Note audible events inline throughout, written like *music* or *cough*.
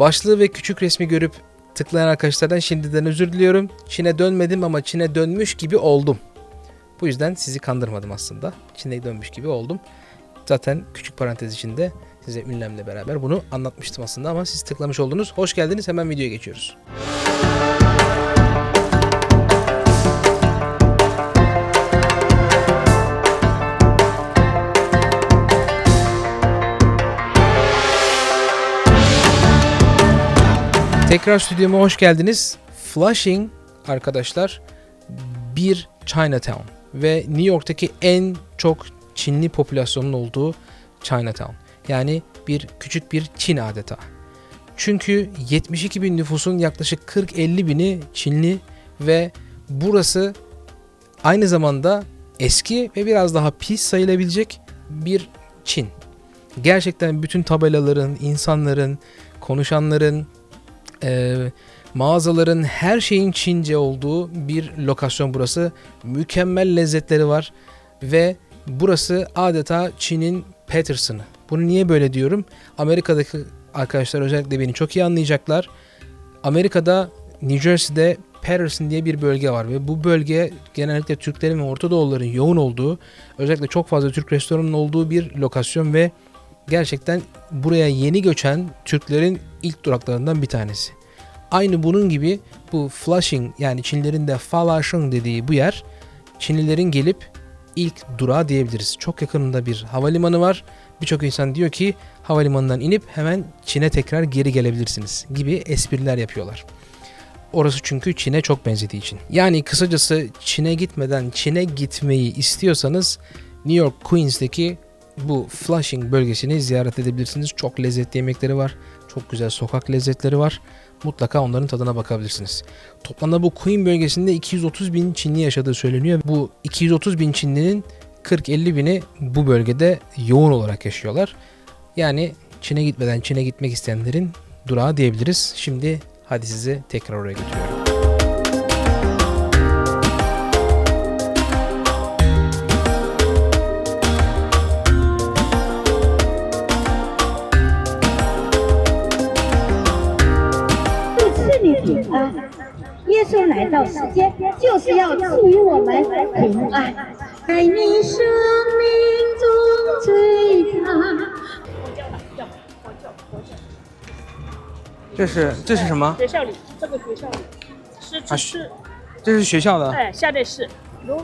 Başlığı ve küçük resmi görüp tıklayan arkadaşlardan şimdiden özür diliyorum. Çin'e dönmedim ama Çin'e dönmüş gibi oldum. Bu yüzden sizi kandırmadım aslında. Çin'e dönmüş gibi oldum. Zaten küçük parantez içinde size ünlemle beraber bunu anlatmıştım aslında ama siz tıklamış oldunuz. Hoş geldiniz. Hemen videoya geçiyoruz. Tekrar stüdyoma hoş geldiniz. Flushing arkadaşlar bir Chinatown ve New York'taki en çok Çinli popülasyonun olduğu Chinatown. Yani bir küçük bir Çin adeta. Çünkü 72 bin nüfusun yaklaşık 40-50 bini Çinli ve burası aynı zamanda eski ve biraz daha pis sayılabilecek bir Çin. Gerçekten bütün tabelaların, insanların, konuşanların, e, mağazaların her şeyin Çince olduğu bir lokasyon burası. Mükemmel lezzetleri var ve burası adeta Çin'in Patterson'ı. Bunu niye böyle diyorum? Amerika'daki arkadaşlar özellikle beni çok iyi anlayacaklar. Amerika'da New Jersey'de Patterson diye bir bölge var ve bu bölge genellikle Türklerin ve Orta Doğuluların yoğun olduğu, özellikle çok fazla Türk restoranının olduğu bir lokasyon ve gerçekten buraya yeni göçen Türklerin ilk duraklarından bir tanesi. Aynı bunun gibi bu Flushing yani Çinlilerin de Falaşing dediği bu yer Çinlilerin gelip ilk durağı diyebiliriz. Çok yakınında bir havalimanı var. Birçok insan diyor ki havalimanından inip hemen Çin'e tekrar geri gelebilirsiniz gibi espriler yapıyorlar. Orası çünkü Çin'e çok benzediği için. Yani kısacası Çin'e gitmeden Çin'e gitmeyi istiyorsanız New York Queens'teki bu Flushing bölgesini ziyaret edebilirsiniz. Çok lezzetli yemekleri var. Çok güzel sokak lezzetleri var. Mutlaka onların tadına bakabilirsiniz. Toplamda bu Queen bölgesinde 230 bin Çinli yaşadığı söyleniyor. Bu 230 bin Çinlinin 40-50 bini bu bölgede yoğun olarak yaşıyorlar. Yani Çin'e gitmeden Çin'e gitmek isteyenlerin durağı diyebiliriz. Şimdi hadi sizi tekrar oraya götürüyorum. 来到世间，就是要赐予我们平安。在你生命中最大。这是这是什么？学校里，这个学校里是啊是这是学校的哎，下面是如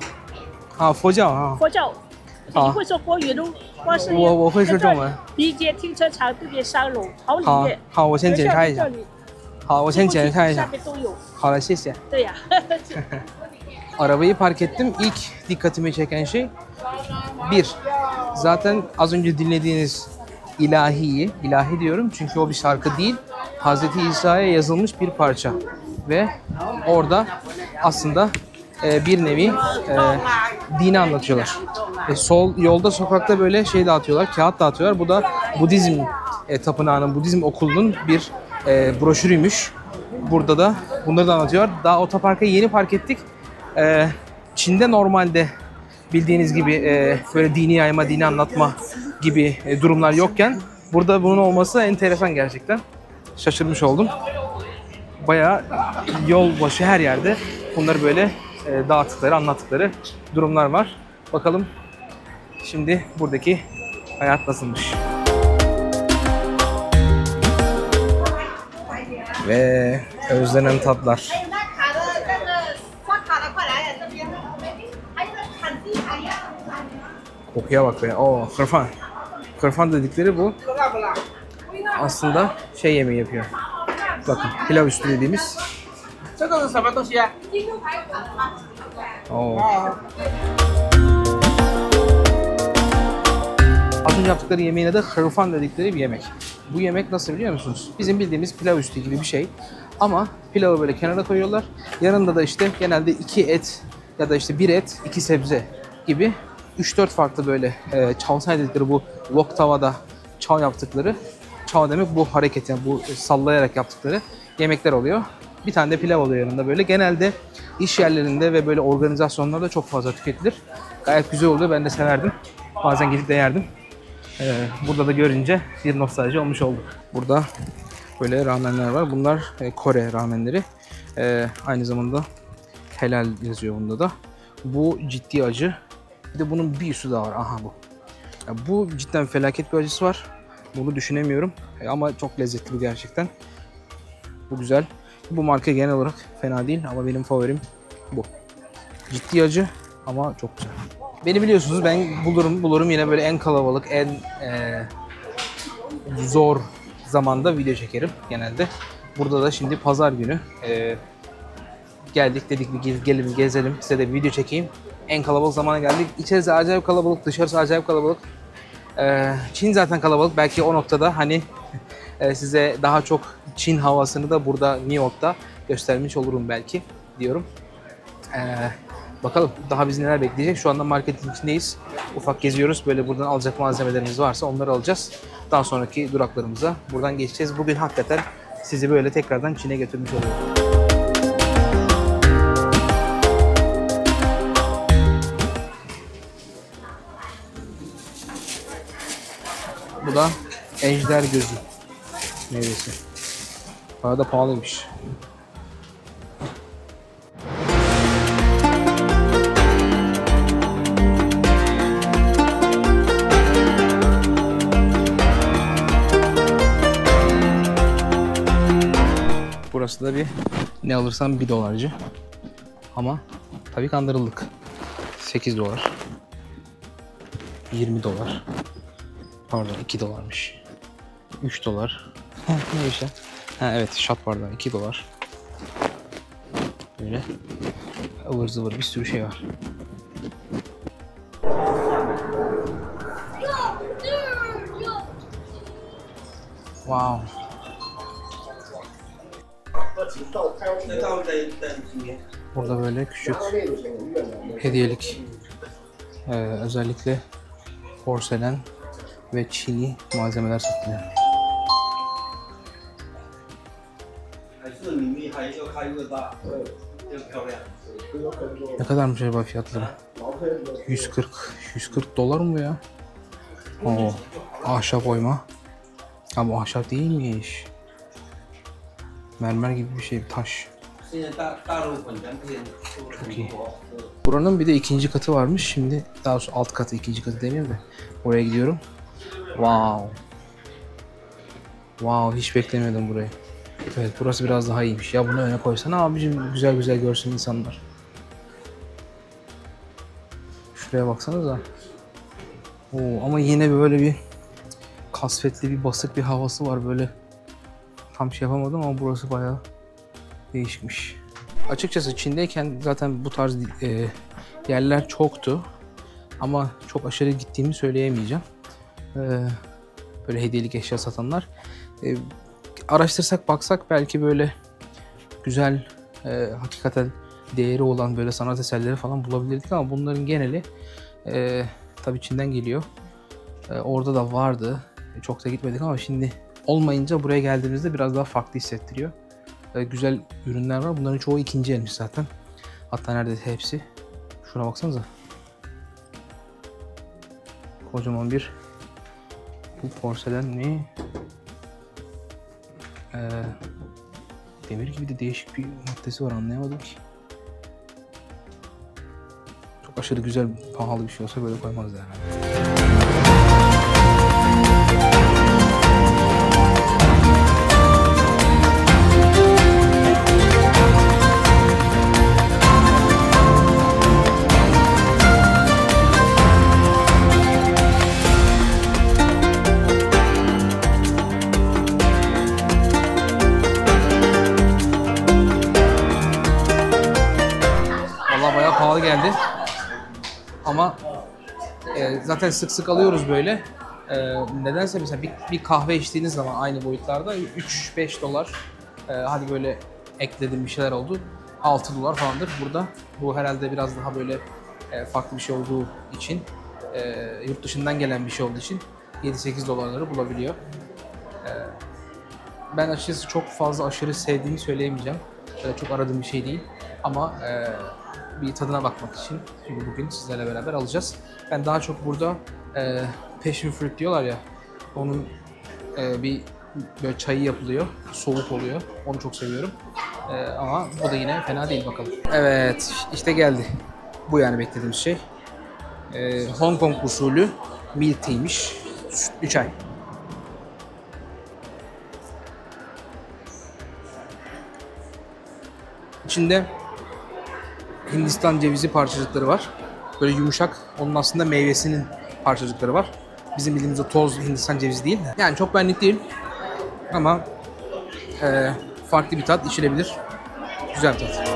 啊，佛教啊。佛教，好你会说国语喽？观世音我我会说中文。理解停车场对面三楼，好里好面。好，我先检查一下好，我先检查一下下。面都有。好了，谢谢。对呀， Arabayı *laughs* park ettim. İlk dikkatimi çeken şey bir. Zaten az önce dinlediğiniz ilahiyi, ilahi diyorum çünkü o bir şarkı değil. Hazreti İsa'ya yazılmış bir parça. Ve orada aslında e, bir nevi e, dini anlatıyorlar. E, sol yolda sokakta böyle şey dağıtıyorlar, kağıt dağıtıyorlar. Bu da Budizm e, tapınağının, Budizm okulunun bir e, broşürüymüş. Burada da bunları da anlatıyor. Daha otoparka yeni park ettik. Ee, Çin'de normalde bildiğiniz gibi e, böyle dini yayma, dini anlatma gibi e, durumlar yokken burada bunun olması enteresan gerçekten. Şaşırmış oldum. Bayağı yol başı her yerde bunları böyle e, dağıttıkları, anlattıkları durumlar var. Bakalım şimdi buradaki hayat nasılmış. ve özlenen tatlar. Kokuya bak be. Oo, kırfan. Kırfan dedikleri bu. Aslında şey yemeği yapıyor. Bakın pilav üstü dediğimiz. Oo. Az önce yaptıkları yemeğine de hırfan dedikleri bir yemek. Bu yemek nasıl biliyor musunuz? Bizim bildiğimiz pilav üstü gibi bir şey. Ama pilavı böyle kenara koyuyorlar. Yanında da işte genelde iki et ya da işte bir et, iki sebze gibi 3-4 farklı böyle e, çalsay dedikleri bu wok tavada çal yaptıkları çal demek bu hareket yani bu sallayarak yaptıkları yemekler oluyor. Bir tane de pilav oluyor yanında böyle. Genelde iş yerlerinde ve böyle organizasyonlarda çok fazla tüketilir. Gayet güzel oluyor. Ben de severdim. Bazen gidip de yerdim. Ee, burada da görünce bir nostalji olmuş oldu. Burada Böyle ramenler var. Bunlar e, Kore ramenleri. E, aynı zamanda helal yazıyor bunda da. Bu ciddi acı. Bir de bunun bir üstü daha var. Aha bu. Ya bu cidden felaket bir acısı var. Bunu düşünemiyorum. E, ama çok lezzetli gerçekten. Bu güzel. Bu marka genel olarak fena değil ama benim favorim bu. Ciddi acı ama çok güzel. Beni biliyorsunuz ben bulurum bulurum yine böyle en kalabalık, en e, zor zamanda video çekerim genelde. Burada da şimdi pazar günü e, geldik dedik bir gez- gelin gezelim size de bir video çekeyim. En kalabalık zamana geldik. İçerisi acayip kalabalık, dışarısı acayip kalabalık. E, Çin zaten kalabalık. Belki o noktada hani e, size daha çok Çin havasını da burada New York'ta göstermiş olurum belki diyorum. E, bakalım daha bizi neler bekleyecek. Şu anda marketin içindeyiz. Ufak geziyoruz. Böyle buradan alacak malzemelerimiz varsa onları alacağız. Daha sonraki duraklarımıza buradan geçeceğiz. Bugün hakikaten sizi böyle tekrardan Çin'e götürmüş oluyorum. Bu da ejder gözü meyvesi. Bayağı da pahalıymış. Burası da bir ne alırsam bir dolarcı. Ama tabii kandırıldık. 8 dolar. 20 dolar. Pardon 2 dolarmış. 3 dolar. *laughs* ne işte? Ha evet şat bardağı 2 dolar. Böyle ıvır zıvır bir sürü şey var. Wow. Burada böyle küçük hediyelik e, özellikle porselen ve çini malzemeler satılıyor. Ne kadarmış acaba fiyatları? 140 140 dolar mı ya? Oo, ahşap oyma. Ama ahşap değilmiş. Mermer gibi bir şey, taş. Çok iyi. Buranın bir de ikinci katı varmış. Şimdi daha sonra alt katı, ikinci katı demeyeyim de oraya gidiyorum. Wow. Wow, hiç beklemiyordum burayı. Evet, burası biraz daha iyiymiş. Ya bunu öne koysana abicim, güzel güzel görsün insanlar. Şuraya baksanıza. Oo, ama yine böyle bir kasvetli bir basık bir havası var böyle. Tam şey yapamadım ama burası bayağı değişikmiş. Açıkçası Çin'deyken zaten bu tarz e, yerler çoktu. Ama çok aşırı gittiğimi söyleyemeyeceğim. E, böyle hediyelik eşya satanlar. E, araştırsak baksak belki böyle güzel e, hakikaten değeri olan böyle sanat eserleri falan bulabilirdik ama bunların geneli e, tabii Çin'den geliyor. E, orada da vardı. E, çok da gitmedik ama şimdi olmayınca buraya geldiğimizde biraz daha farklı hissettiriyor. E, güzel ürünler var. Bunların çoğu ikinci elmiş zaten. Hatta neredeyse hepsi. Şuna baksanıza. Kocaman bir bu porselen mi? Ee, demir gibi de değişik bir maddesi var anlayamadım ki. Çok aşırı güzel, pahalı bir şey olsa böyle koymazlar herhalde. Zaten sık sık alıyoruz böyle. E, nedense mesela bir, bir kahve içtiğiniz zaman aynı boyutlarda 3-5 dolar. E, hadi böyle ekledim bir şeyler oldu. 6 dolar falandır. Burada bu herhalde biraz daha böyle e, farklı bir şey olduğu için e, yurt dışından gelen bir şey olduğu için 7-8 dolarları bulabiliyor. Ben açıkçası çok fazla aşırı sevdiğimi söyleyemeyeceğim. Böyle çok aradığım bir şey değil. Ama e, bir tadına bakmak için şimdi bugün sizlerle beraber alacağız. Ben daha çok burada e, passion fruit diyorlar ya. Onun e, bir Böyle çayı yapılıyor. Soğuk oluyor. Onu çok seviyorum. Ee, ama o da yine fena değil bakalım. Evet işte geldi. Bu yani beklediğimiz şey. Ee, Hong Kong usulü milk tea'ymiş. Sütlü çay. İçinde Hindistan cevizi parçacıkları var. Böyle yumuşak. Onun aslında meyvesinin parçacıkları var. Bizim bildiğimiz o toz Hindistan cevizi değil. Yani çok benlik değil. Ama eee, farklı bir tat içilebilir. Güzel bir tat.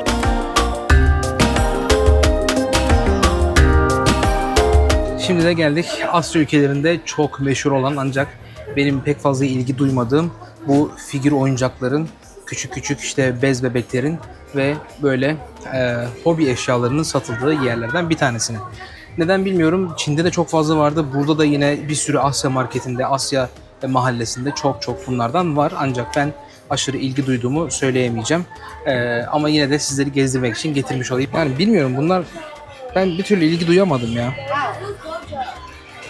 Şimdi de geldik Asya ülkelerinde çok meşhur olan ancak benim pek fazla ilgi duymadığım bu figür oyuncakların küçük küçük işte bez bebeklerin ve böyle e, hobi eşyalarının satıldığı yerlerden bir tanesine. Neden bilmiyorum. Çin'de de çok fazla vardı. Burada da yine bir sürü Asya marketinde, Asya mahallesinde çok çok bunlardan var. Ancak ben aşırı ilgi duyduğumu söyleyemeyeceğim. E, ama yine de sizleri gezdirmek için getirmiş olayım. Yani bilmiyorum bunlar ben bir türlü ilgi duyamadım ya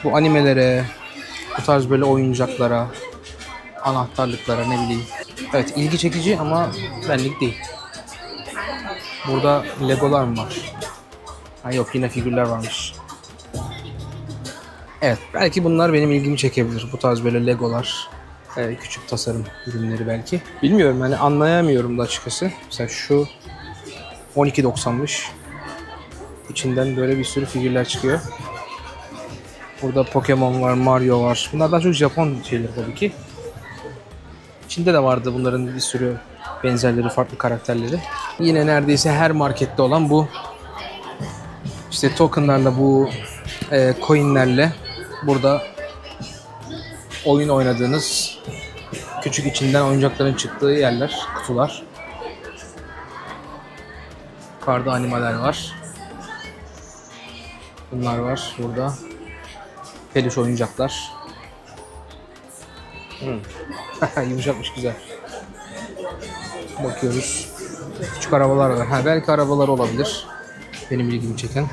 bu animelere, bu tarz böyle oyuncaklara, anahtarlıklara ne bileyim. Evet ilgi çekici ama benlik değil. Burada legolar mı var? Ha yok yine figürler varmış. Evet belki bunlar benim ilgimi çekebilir. Bu tarz böyle legolar, e, küçük tasarım ürünleri belki. Bilmiyorum yani anlayamıyorum da açıkçası. Mesela şu 12.90'mış. İçinden böyle bir sürü figürler çıkıyor. Burada Pokemon var, Mario var. Bunlar daha çok Japon şeyleri tabii ki. Çin'de de vardı bunların bir sürü benzerleri, farklı karakterleri. Yine neredeyse her markette olan bu işte tokenlarla bu e, coinlerle burada oyun oynadığınız küçük içinden oyuncakların çıktığı yerler, kutular. Yukarıda animaler var. Bunlar var burada. Peluş oyuncaklar. Hmm. *laughs* Yumuşakmış güzel. Bakıyoruz. Küçük arabalar var. Ha, belki arabalar olabilir. Benim ilgimi çeken.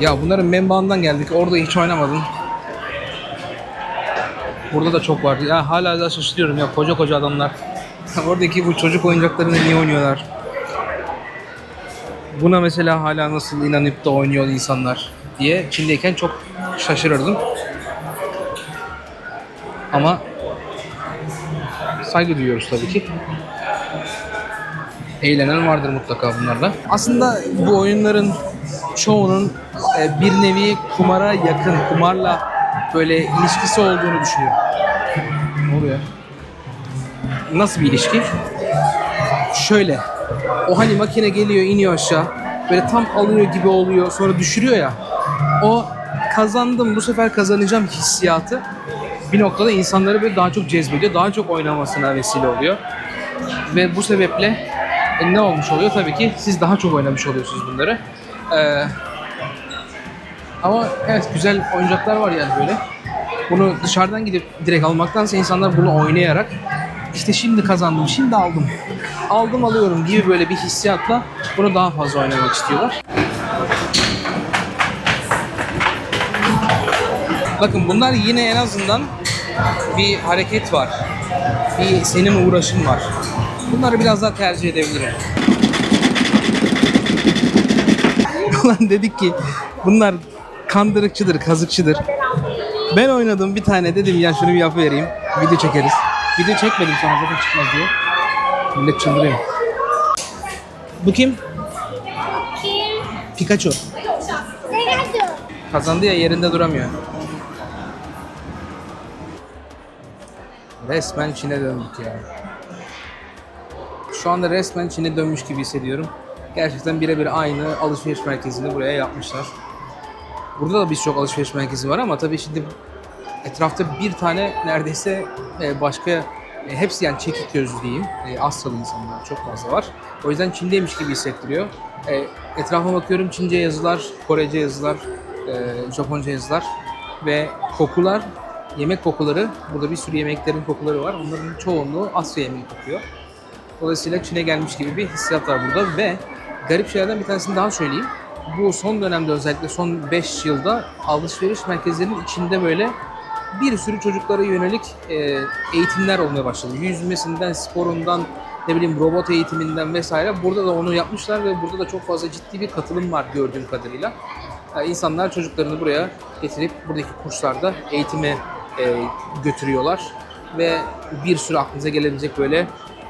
Ya bunların menbaından geldik. Orada hiç oynamadım. Burada da çok vardı. Ya hala da şaşırıyorum ya koca koca adamlar. *laughs* Oradaki bu çocuk oyuncaklarını niye oynuyorlar? Buna mesela hala nasıl inanıp da oynuyor insanlar diye Çin'deyken çok şaşırırdım. Ama saygı duyuyoruz tabii ki. Eğlenen vardır mutlaka bunlarla. Aslında bu oyunların çoğunun e, bir nevi kumara yakın, kumarla böyle ilişkisi olduğunu düşünüyorum. Ne oluyor? Nasıl bir ilişki? Şöyle. O hani makine geliyor, iniyor aşağı. Böyle tam alıyor gibi oluyor. Sonra düşürüyor ya. O kazandım, bu sefer kazanacağım hissiyatı bir noktada insanları böyle daha çok cezbediyor. Daha çok oynamasına vesile oluyor. Ve bu sebeple e, ne olmuş oluyor? Tabii ki siz daha çok oynamış oluyorsunuz bunları. Ee, ama evet güzel oyuncaklar var yani böyle. Bunu dışarıdan gidip direkt almaktansa insanlar bunu oynayarak işte şimdi kazandım, şimdi aldım. Aldım alıyorum gibi böyle bir hissiyatla bunu daha fazla oynamak istiyorlar. Bakın bunlar yine en azından bir hareket var. Bir senin uğraşın var. Bunları biraz daha tercih edebilirim. *laughs* Ulan dedik ki bunlar kandırıkçıdır, kazıkçıdır. Ben oynadım bir tane dedim ya şunu bir yapıvereyim. Video çekeriz. Video çekmedim sonra zaten çıkmaz diye. Millet çıldırıyor. Bu kim? Pikachu. Kazandı ya yerinde duramıyor. Resmen Çin'e döndük ya. Şu anda resmen Çin'e dönmüş gibi hissediyorum. Gerçekten birebir aynı alışveriş merkezini buraya yapmışlar. Burada da birçok alışveriş merkezi var ama tabii şimdi etrafta bir tane neredeyse e, başka e, hepsi yani çekik gözlü diyeyim. E, Asyalı insanlar çok fazla var. O yüzden Çin'deymiş gibi hissettiriyor. Etrafa bakıyorum Çince yazılar, Korece yazılar, Japonca yazılar ve kokular, yemek kokuları. Burada bir sürü yemeklerin kokuları var. Onların çoğunluğu Asya yemeği kokuyor. Dolayısıyla Çin'e gelmiş gibi bir hissiyat var burada ve garip şeylerden bir tanesini daha söyleyeyim. bu son dönemde özellikle son 5 yılda alışveriş merkezlerinin içinde böyle bir sürü çocuklara yönelik e, eğitimler olmaya başladı. Yüzmesinden, sporundan, ne bileyim robot eğitiminden vesaire. Burada da onu yapmışlar ve burada da çok fazla ciddi bir katılım var gördüğüm kadarıyla. Yani insanlar çocuklarını buraya getirip buradaki kurslarda eğitime e, götürüyorlar ve bir sürü aklınıza gelebilecek böyle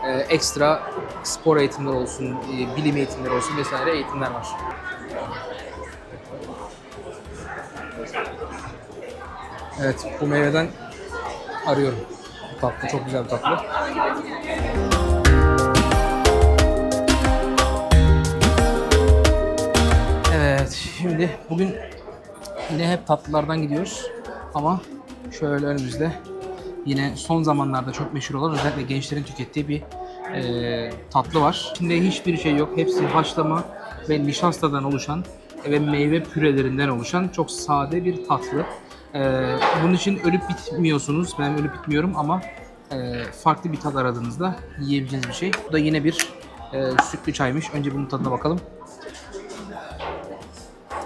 e, ekstra spor eğitimleri olsun, e, bilim eğitimleri olsun vesaire eğitimler var. Evet, bu meyveden arıyorum. Tatlı, çok güzel bir tatlı. Evet, şimdi bugün yine hep tatlılardan gidiyoruz. Ama şöyle önümüzde yine son zamanlarda çok meşhur olan özellikle gençlerin tükettiği bir e, tatlı var. İçinde hiçbir şey yok. Hepsi haşlama ve nişastadan oluşan ve meyve pürelerinden oluşan çok sade bir tatlı. E, bunun için ölüp bitmiyorsunuz. Ben ölüp bitmiyorum ama e, farklı bir tat aradığınızda yiyebileceğiniz bir şey. Bu da yine bir e, sütlü çaymış. Önce bunun tadına bakalım.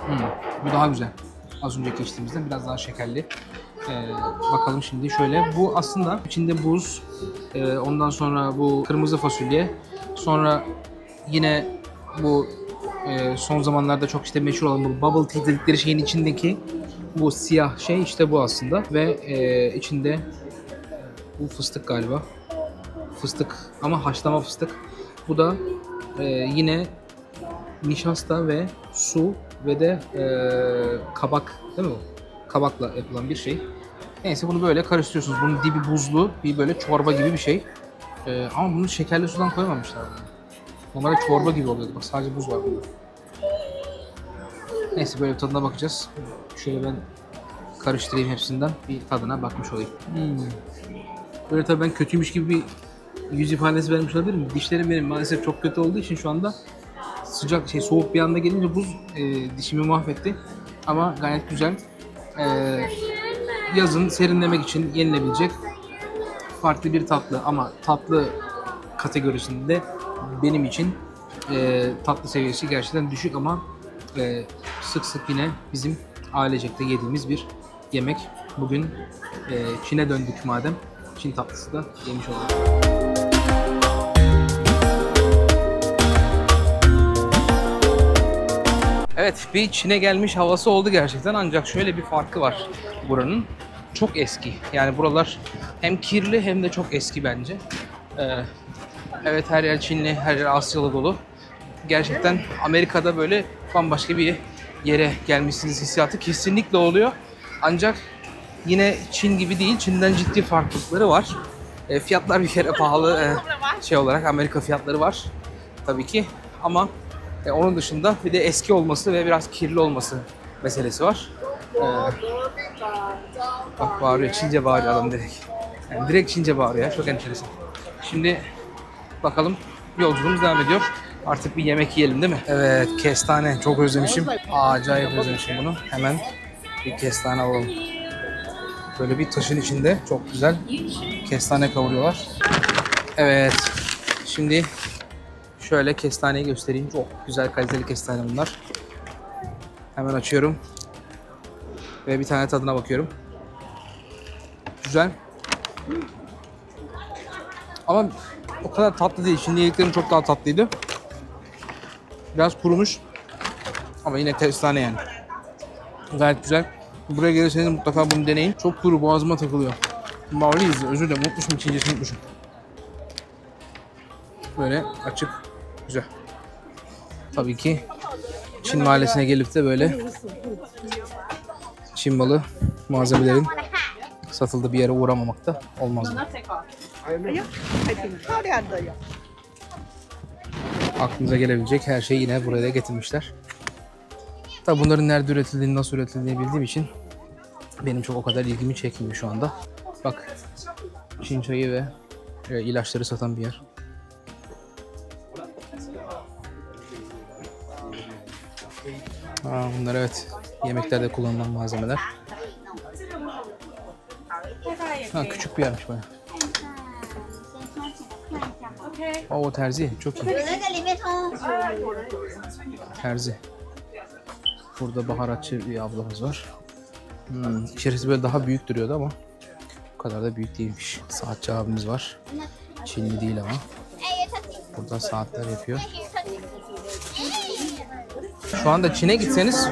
Hmm, bu daha güzel. Az önceki içtiğimizden biraz daha şekerli. Ee, bakalım şimdi şöyle. Bu aslında içinde buz, e, ondan sonra bu kırmızı fasulye, sonra yine bu e, son zamanlarda çok işte meşhur olan bu bubble tea dedikleri şeyin içindeki bu siyah şey işte bu aslında ve e, içinde bu fıstık galiba. Fıstık ama haşlama fıstık. Bu da e, yine nişasta ve su ve de e, kabak değil mi bu? Kabakla yapılan bir şey. Neyse bunu böyle karıştırıyorsunuz. Bunun dibi buzlu, bir böyle çorba gibi bir şey. E, ama bunu şekerli sudan koymamışlar. Normalde çorba gibi oluyordu. Bak sadece buz var bunda. Neyse böyle tadına bakacağız. Şöyle ben karıştırayım hepsinden. Bir tadına bakmış olayım. Hmm. Böyle tabii ben kötüymüş gibi bir yüz ifadesi vermiş olabilirim. Dişlerim benim maalesef çok kötü olduğu için şu anda sıcak şey soğuk bir anda gelince buz e, dişimi mahvetti. Ama gayet güzel. E, yazın serinlemek için yenilebilecek farklı bir tatlı ama tatlı kategorisinde benim için e, tatlı seviyesi gerçekten düşük ama e, sık sık yine bizim ailecekte yediğimiz bir yemek. Bugün e, Çin'e döndük madem. Çin tatlısı da yemiş olduk. Evet bir Çin'e gelmiş havası oldu gerçekten ancak şöyle bir farkı var buranın. Çok eski. Yani buralar hem kirli hem de çok eski bence. Ee, evet her yer Çinli, her yer Asyalı dolu. Gerçekten Amerika'da böyle bambaşka bir yere gelmişsiniz hissiyatı kesinlikle oluyor. Ancak yine Çin gibi değil. Çin'den ciddi farklılıkları var. E, fiyatlar bir kere pahalı e, şey olarak Amerika fiyatları var tabii ki. Ama e, onun dışında bir de eski olması ve biraz kirli olması meselesi var. E, bak bağırıyor, Çince bağırıyor adam direkt. Yani direkt Çince bağırıyor ya, çok enteresan. Şimdi bakalım yolculuğumuz devam ediyor. Artık bir yemek yiyelim değil mi? Evet, kestane çok özlemişim. Acayip özlemişim bunu. Hemen bir kestane alalım. Böyle bir taşın içinde çok güzel kestane kavuruyorlar. Evet, şimdi Şöyle kestaneyi göstereyim. Çok güzel kaliteli kestane bunlar. Hemen açıyorum. Ve bir tane tadına bakıyorum. Güzel. Ama o kadar tatlı değil. Şimdi yediklerim çok daha tatlıydı. Biraz kurumuş. Ama yine kestane yani. Gayet güzel. Buraya gelirseniz mutlaka bunu deneyin. Çok kuru boğazıma takılıyor. Mavliyiz. Özür dilerim. Unutmuşum. Çincesini unutmuşum. Böyle açık. Güzel. Tabii ki Çin mahallesine gelip de böyle Çin malı malzemelerin satıldığı bir yere uğramamak da olmaz. Mı? Aklınıza gelebilecek her şeyi yine buraya da getirmişler. Tabi bunların nerede üretildiğini, nasıl üretildiğini bildiğim için benim çok o kadar ilgimi çekmiyor şu anda. Bak, Çin çayı ve e, ilaçları satan bir yer. Aa, bunlar evet yemeklerde kullanılan malzemeler. Ha, küçük bir yermiş baya. Oo terzi çok iyi. Terzi. Burada baharatçı bir ablamız var. Hmm, içerisi böyle daha büyük duruyordu ama bu kadar da büyük değilmiş. Saatçi abimiz var. Çinli değil ama. Burada saatler yapıyor. Şu anda Çin'e gitseniz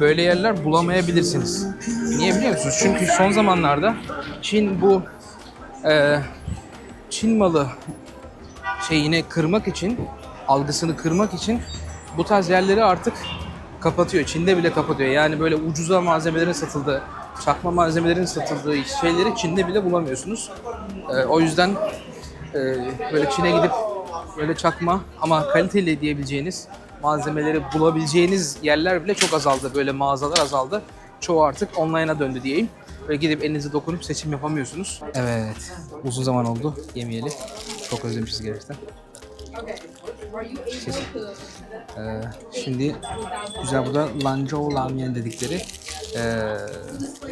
böyle yerler bulamayabilirsiniz. Niye biliyor musunuz? Çünkü son zamanlarda Çin bu e, Çin malı şeyini kırmak için, algısını kırmak için bu tarz yerleri artık kapatıyor. Çin'de bile kapatıyor. Yani böyle ucuza malzemelerin satıldığı, çakma malzemelerin satıldığı şeyleri Çin'de bile bulamıyorsunuz. E, o yüzden e, böyle Çin'e gidip böyle çakma ama kaliteli diyebileceğiniz malzemeleri bulabileceğiniz yerler bile çok azaldı. Böyle mağazalar azaldı. Çoğu artık online'a döndü diyeyim. Böyle gidip elinize dokunup seçim yapamıyorsunuz. Evet. Uzun zaman oldu yemeyeli. Çok özlemişiz gerçekten. Kesin. Ee, şimdi güzel burada Lanzhou Ramen dedikleri ee,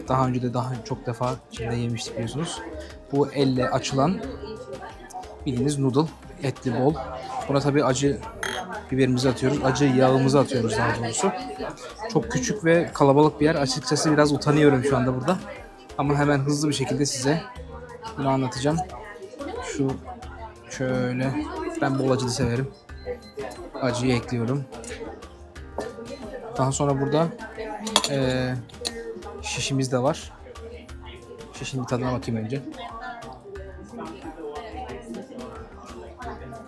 daha önce de daha çok defa Çin'de yemiştik biliyorsunuz. Bu elle açılan bildiğiniz noodle, etli bol. Buna tabii acı biberimizi atıyoruz, acı yağımızı atıyoruz daha doğrusu. Çok küçük ve kalabalık bir yer. Açıkçası biraz utanıyorum şu anda burada. Ama hemen hızlı bir şekilde size bunu anlatacağım. Şu şöyle, ben bol acılı severim. Acıyı ekliyorum. Daha sonra burada eee, şişimiz de var. Şişin bir tadına bakayım önce.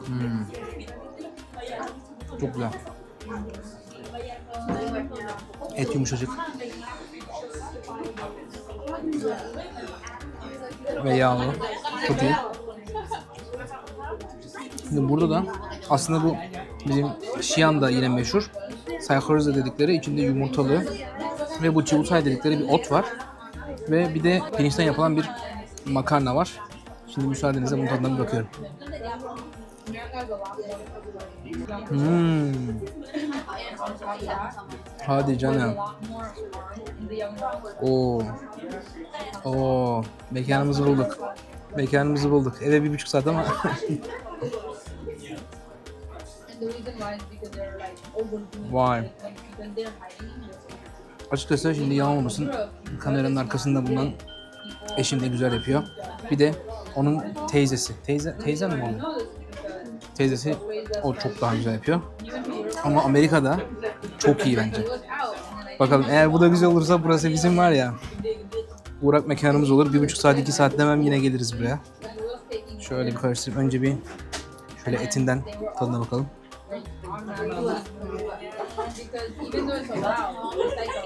Hmm. Çok güzel. Et yumuşacık. Ve yağlı. Çok iyi. Şimdi burada da aslında bu bizim Xi'an da yine meşhur. Sayhorza dedikleri içinde yumurtalı ve bu çivutay dedikleri bir ot var. Ve bir de pirinçten yapılan bir makarna var. Şimdi müsaadenizle bunun tadına bir bakıyorum. Hmm. Hadi canım. Oo. Oo. Mekanımızı bulduk. Mekanımızı bulduk. Eve bir buçuk saat ama. *laughs* Vay. Açıkçası şimdi yalan olmasın. Kameranın arkasında bulunan eşim de güzel yapıyor. Bir de onun teyzesi. Teyze, teyze mi oluyor? Teyzesi o çok daha güzel yapıyor. Ama Amerika'da çok iyi bence. Bakalım eğer bu da güzel olursa burası bizim var ya. Uğrak mekanımız olur. Bir buçuk saat iki saat demem yine geliriz buraya. Şöyle bir karıştırayım. Önce bir şöyle etinden tadına bakalım.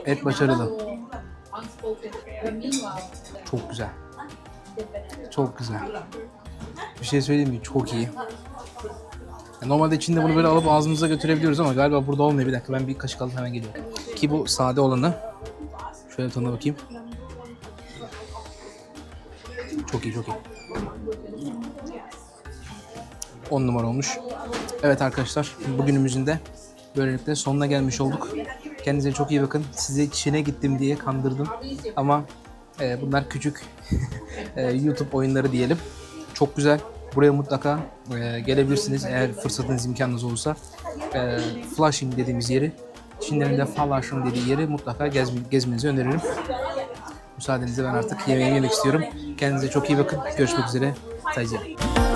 Et başarılı. Çok güzel. Çok güzel. Bir şey söyleyeyim mi? Çok iyi. Normalde içinde bunu böyle alıp ağzımıza götürebiliyoruz ama galiba burada olmuyor. Bir dakika ben bir kaşık alıp hemen geliyorum. Ki bu sade olanı. Şöyle tadına bakayım. Çok iyi çok iyi. 10 numara olmuş. Evet arkadaşlar bugünümüzün de böylelikle sonuna gelmiş olduk. Kendinize çok iyi bakın. Sizi Çin'e gittim diye kandırdım. Ama e, bunlar küçük *laughs* e, YouTube oyunları diyelim. Çok güzel. Buraya mutlaka e, gelebilirsiniz eğer fırsatınız imkanınız olursa. E, Flushing dediğimiz yeri, Çinlerin de Flushing dediği yeri mutlaka gez, gezmenizi öneririm. Müsaadenizle ben artık yemeğimi yemek istiyorum. Kendinize çok iyi bakın. Görüşmek üzere. 再见。